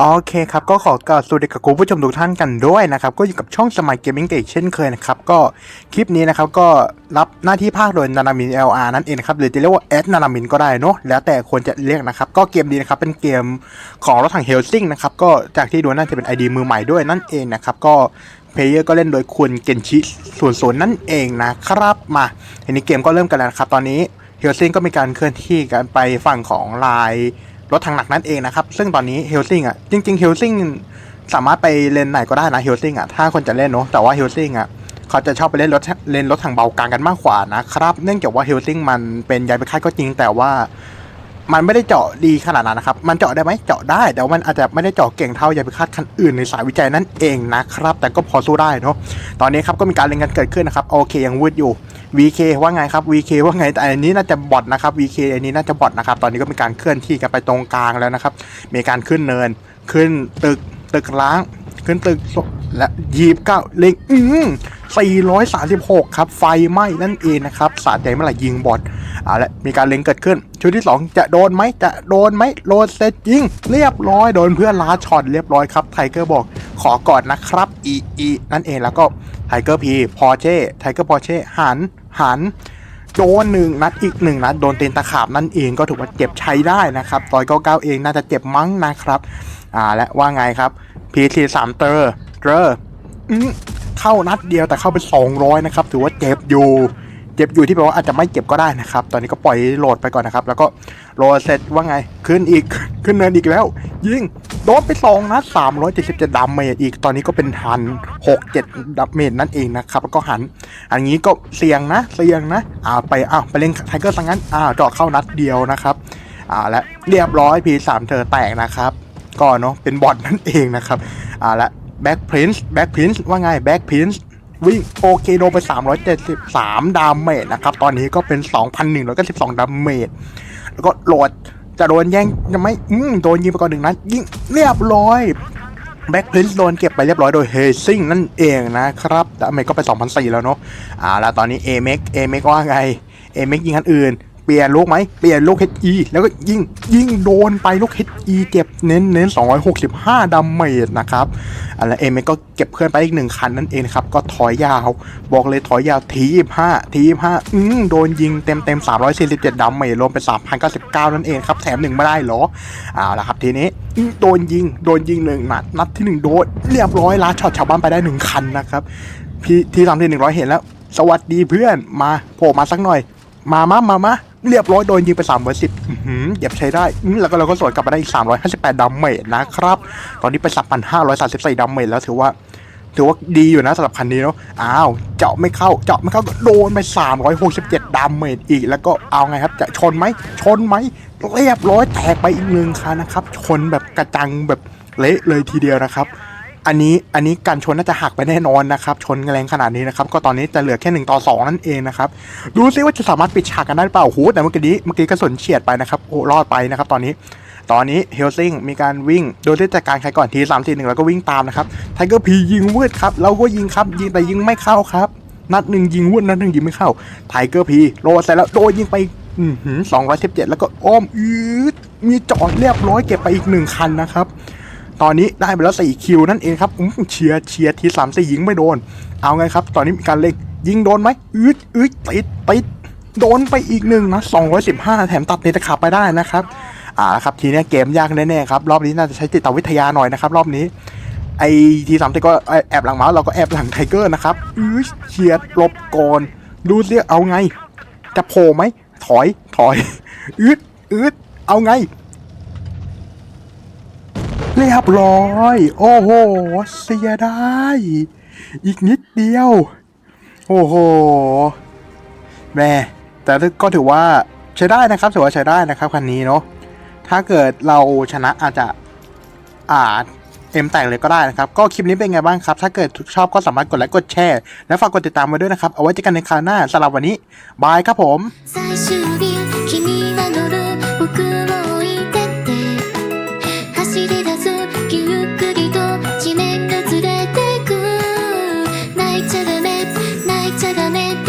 โอเคครับ ก็ขอกล่าวสวัสดีกับคุณผู้ชมทุกท่านกันด้วยนะครับ ก็อยู่กับช่องสมัยเกมมิ่งเกเช่นเคยนะครับ ก็คลิปนี้นะครับก็รับหน้าที่ภาคโดยนานามิน LR นั่นเองครับ หรือจะเรียกว่าแอดนานามินก็ได้เนาะแล้วแต่ควรจะเรียกนะครับ ก็เกมนี้นะครับ เป็นเกมของรถถังเฮลซิงนะครับ ก็จากที่ดูน่าจะเป็น ID มือใหม่ด้วยนั่นเองนะครับ ก็เพลเยอร์ก็เล่นโดยคุณเกนชิส่วนส่วนนั่นเองนะครับมาทีนี้เกมก็เริ่มกันแล้วครับตอนนี้เฮลซิงก็มีการเคลื่อนที่กันไปฝั่งของลาย รถทางหนักนั่นเองนะครับ ซึ่งตอนนี้เฮลซิงอะจริงๆเฮลซิงสามารถไปเลนไหนก็ได้นะเฮลซิงอะถ้าคนจะเล่นเนาะแต่ว่าเฮลซิงอะเขาจะชอบไปเล่นรถเลนรถทางเบากลางกันมากกว่านะครับ เนื่องจากว่าเฮลซิงมันเป็นยายไปค่ายก็จริง แต่ว่ามันไม่ได้เจาะดีขนาดนั้นนะครับ มันเจาะได้ไหมเจาะได้ แต่ว่ามันอาจจะไม่ได้เจาะเก่งเท่ายายไปคาดคันอื่นในสายวิจัยนั่นเองนะครับ แต่ก็พอสู้ได้เนาะ ตอนนี้ครับก็มีการเล่นกันเกิดขึ้นนะครับ โอเคยังวืดอยู่ VK ว่าไงครับ VK ว่าไงแต่อันนี้น่าจะบอทนะครับ VK อันนี้น่าจะบอทนะครับ ตอนนี้ก็มีการเคลื่อนที่กันไปตรงกลางแล้วนะครับ มีการขึ้นเนิน ขึ้นตึก ตึกล้าง ขึ้นตึกและยีบเก้าเล็งอืม436 ครับ ไฟไหม้นั่นเองนะครับ สาดใจเมื่อไหร่ยิงบอทเอาละมีการเล็งเกิดขึ้น ชุดที่ 2 จะโดนไหมจะโดนไหมโดนเซตยิง เรียบร้อย โดนเพื่อนล้าช็อตเรียบร้อยครับ ไทเกอร์บอกขอกอดนะครับ อีอีนั่นเองแล้วก็ไทเกอร์พีพอเช่ไทเกอร์พอเช่หัน หันโดนหนึ่งนัดอีกหนึ่งนัดโดนเต็นตะขาบนั่นเองก็ถือว่าเจ็บใช้ได้นะครับต่อยเก้าเก้าเองน่าจะเจ็บมั้งนะครับอ่าและว่าไงครับพีทีสามเตอร์เตอร์เข้านัดเดียวแต่เข้าไปสองร้อยนะครับถือว่าเจ็บอยู่เจ็บอยู่ที่แปลว่าอาจจะไม่เจ็บก็ได้นะครับ ตอนนี้ก็ปล่อยโหลดไปก่อนนะครับ แล้วก็โหลดเสร็จว่าไงขึ้นอีกขึ้นเนินอีกแล้ว ยิง โดนไปสองนัดสามร้อยเจ็ดสิบเจ็ดดาเมจอีก ตอนนี้ก็เป็นหันหกเจ็ดดาเมจนั่นเองนะครับ แล้วก็หัน อันนี้ก็เสี่ยงนะ เสี่ยงนะ อ่า ไป อ้าว ไปเล่นไทเกอร์สังงั้น อ่าเจาะเข้านัดเดียวนะครับ อ่า และเรียบร้อยพีสามเธอแตกนะครับ ก็เนาะ เป็นบอทนั่นเองนะครับ อ่า และแบ็กพรินซ์แบ็กพรินซ์ว่าไงแบ็กพรินซ์วิ่งโอเคโดนไป 373 ดาเมจนะครับ ตอนนี้ก็เป็น 2,192ดาเมจแล้วก็โหลด จะโดนแย่งจะไม่อืมโดนยิงไปก่อนหนึ่งนัดยิงเรียบร้อยแบ็กพรินส์โดนเก็บไปเรียบร้อยโดยเฮซิ่งนั่นเองนะครับแต่อเมริกก็ไป 2,004 แล้วเนาะอ่าแล้วตอนนี้เอเมกเอเมกว่าไงเอเมกยิงอันอื่น เปลี่ยนลูกไหมเปลี่ยนลูก HE แล้วก็ยิงยิงโดนไปลูก HE เจ็บเน้นเน้น265ดาเมจนะครับอะแล้วเอเมกก็เก็บเพื่อนไปอีกหนึ่งคันนั่นเองครับ ก็ถอยยาว บอกเลยถอยยาวที25ที25อืมโดนยิงเต็มเต็ม347ดาเมจรวมเป็น 3,099 นั่นเองครับ แถมหนึ่งไม่ได้หรอเอาละครับทีนี้อืมโดนยิงโดนยิงหนึ่งนัดนัดที่หนึ่งโดนเรียบร้อยลาช็อตชาวบ้านไปได้หนึ่งคันนะครับพี่ที่ทำที่หนึ่งร้อยเห็นแล้ว สวัสดีเพื่อนมาโผล่มาสักหน่อย มามามามา เรียบร้อยโดนยิงไป3 1 0เหยียบใช้ได้ แล้วก็เราก็สวนกลับมาได้อีก 358ดาเมจนะครับ ตอนนี้เป็น3,534ดาเมจแล้วถือว่า ถือว่าดีอยู่นะสำหรับคันนี้เนาะ อ้าว เจาะไม่เข้า เจาะไม่เข้าก็โดนไป 367ดาเมจอีก แล้วก็เอาไงครับ จะชนไหม ชนไหม เรียบร้อยแตกไปอีกหนึ่งคันนะครับ ชนแบบกระจังแบบเละเลยทีเดียวนะครับ อันนี้อันนี้การชนน่าจะหักไปแน่นอนนะครับ ชนแรงขนาดนี้นะครับ ก็ตอนนี้จะเหลือแค่หนึ่งต่อสองนั่นเองนะครับ ดูซิว่าจะสามารถปิดฉากกันได้เปล่าโหแต่เมื่อกี้เมื่อกี้กระสุนเฉียดไปนะครับโอ้รอดไปนะครับ ตอนนี้ ตอนนี้เฮลซิงมีการวิ่ง โดยที่จัดการใครก่อนทีสามทีหนึ่งแล้วก็วิ่งตามนะครับไทเกอร์พียิงวืดครับเราก็ยิงครับ ยิงแต่ยิงไม่เข้าครับ นัดหนึ่งยิงวืดนัดหนึ่งยิงไม่เข้าไทเกอร์พีโรดใส่แล้วโดนยิงไปสองร้อยสิบเจ็ดแล้วก็อ้อมอืดมีจอดเรียบร้อยเก็บไปอีกหนึ่งคันนะครับ ตอนนี้ได้ไปแล้วสี่คิวนั่นเองครับอื้อเชียร์เชียร์ทีสามสี่ยิงไม่โดน เอาไงครับ ตอนนี้มีการเล็งยิงโดนไหมอืดอืดติดติดโดนไปอีกหนึ่งนะสองร้อยสิบห้าแถมตัดเนตะขาบไปได้นะครับอ่าครับทีเนี้ยเกมยากแน่ๆครับ รอบนี้น่าจะใช้จิตวิทยาหน่อยนะครับ รอบนี้ ไอทีสามก็แอบหลังเมาส์เราก็แอบหลังไทเกอร์นะครับอือเฉียดลบก่อนดูสิเอาไง จะโผล่ไหมถอยถอยอืดอืดเอาไง เรียบร้อย โอ้โห เสียได้ อีกนิดเดียว โอ้โห แม่แต่ก็ถือว่าใช้ได้นะครับถือว่าใช้ได้นะครับคันนี้เนาะ ถ้าเกิดเราชนะอาจจะอาจเอ็มแตกเลยก็ได้นะครับ ก็คลิปนี้เป็นไงบ้างครับ ถ้าเกิดชอบก็สามารถกดไลค์กดแชร์ และฝากกดติดตามมาด้วยนะครับ เอาไว้เจอกันในคราวหน้าสำหรับวันนี้ บายครับผม planet